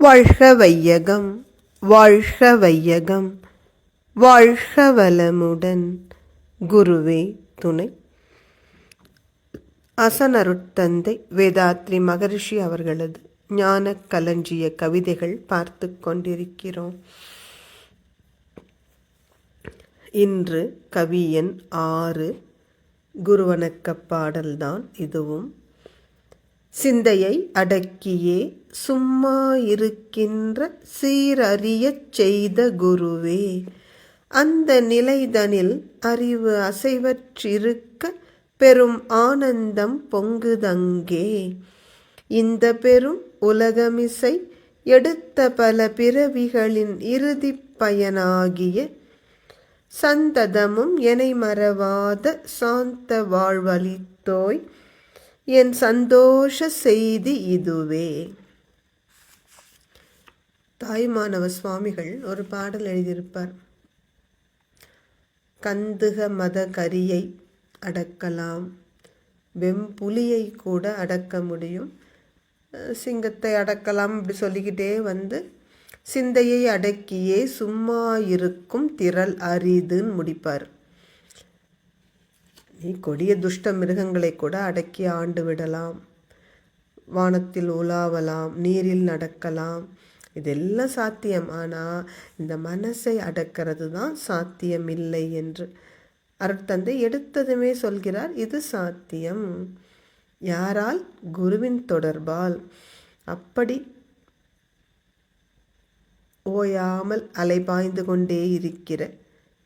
வாழ்க வையகம் வாழ்க வையகம் வாழ்க வளமுடன் குருவே துணை. அசனருட்தந்தை வேதாத்ரி மகரிஷி அவர்களது ஞான கலஞ்சிய கவிதைகள் பார்த்து கொண்டிருக்கிறோம். இன்று கவியன் ஆறு குருவணக்க பாடல்தான் இதுவும். சிந்தையை அடக்கியே சும்மா இருக்கின்ற சீரறியச் செய்த குருவே அந்த நிலைதனில் அறிவு அசைவற்றிருக்க பெரும் ஆனந்தம் பொங்குதங்கே. இந்த பெரும் உலகமிசை எடுத்த பல பிறவிகளின் இறுதிப் பயனாகிய சந்ததமும் எனை மறவாத சாந்த வாழ்வழித்தோய் என் சந்தோஷ செய்தி இதுவே. தாய்மானவ சுவாமிகள் ஒரு பாடல் எழுதியிருப்பார். கந்துக மத கரியை அடக்கலாம். வெம்புலியை கூட அடக்க முடியும். சிங்கத்தை அடக்கலாம் அப்படி சொல்லிக்கிட்டே வந்து சிந்தையை அடக்கியே சும்மா இருக்கும் திரள் அரிதுன்னு முடிப்பார். நீ கொடிய துஷ்ட மிருகங்களை கூட அடக்கி ஆண்டு விடலாம். வானத்தில் உலாவலாம் நீரில் நடக்கலாம். இதெல்லாம் சாத்தியம். ஆனால் இந்த மனசை அடக்கிறது தான் சாத்தியம் இல்லை என்று அருட்தந்தை எடுத்ததுமே சொல்கிறார் இது சாத்தியம். யாரால்? குருவின் தொடர்பால். அப்படி ஓயாமல் அலைபாய்ந்து கொண்டே இருக்கிற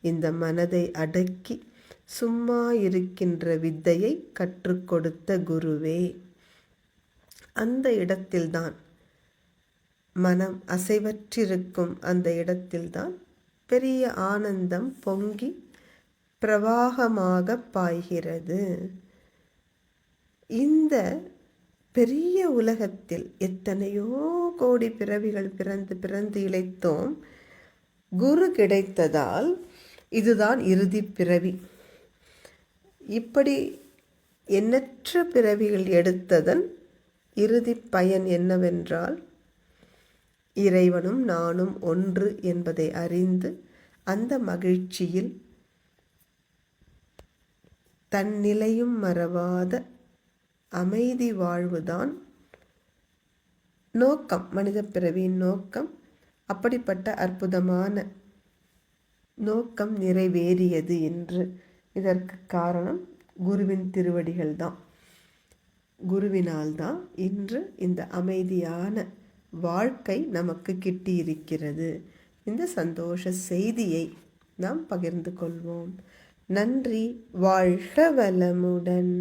இந்த மனதை அடக்கி சும்மா இருக்கின்ற வித்தையை கற்றுக்கொடுத்த குருவே. அந்த இடத்தில்தான் மனம் அசைவற்றிருக்கும். அந்த இடத்தில்தான் பெரிய ஆனந்தம் பொங்கி பிரவாகமாக பாய்கிறது. இந்த பெரிய உலகத்தில் எத்தனையோ கோடி பிறவிகள் பிறந்து பிறந்து இழைத்தோம். குரு கிடைத்ததால் இதுதான் இறுதி பிறவி. இப்படி எண்ணற்ற பிறவிகள் எடுத்ததன் இறுதி பயன் என்னவென்றால் இறைவனும் நானும் ஒன்று என்பதை அறிந்து அந்த மகிழ்ச்சியில் தன்னிலையும் மறவாத அமைதி வாழ்வுதான் நோக்கம் மனித பிறவியின் நோக்கம். அப்படிப்பட்ட அற்புதமான நோக்கம் நிறைவேறியது என்று இதற்கு காரணம் குருவின் திருவடிகள் தான் குருவினால்தான் இன்று இந்த அமைதியான வாழ்க்கை நமக்கு கிட்டியிருக்கிறது. இந்த சந்தோஷ செய்தியை நாம் பகிர்ந்து கொள்வோம். நன்றி வாழ்க வளமுடன்.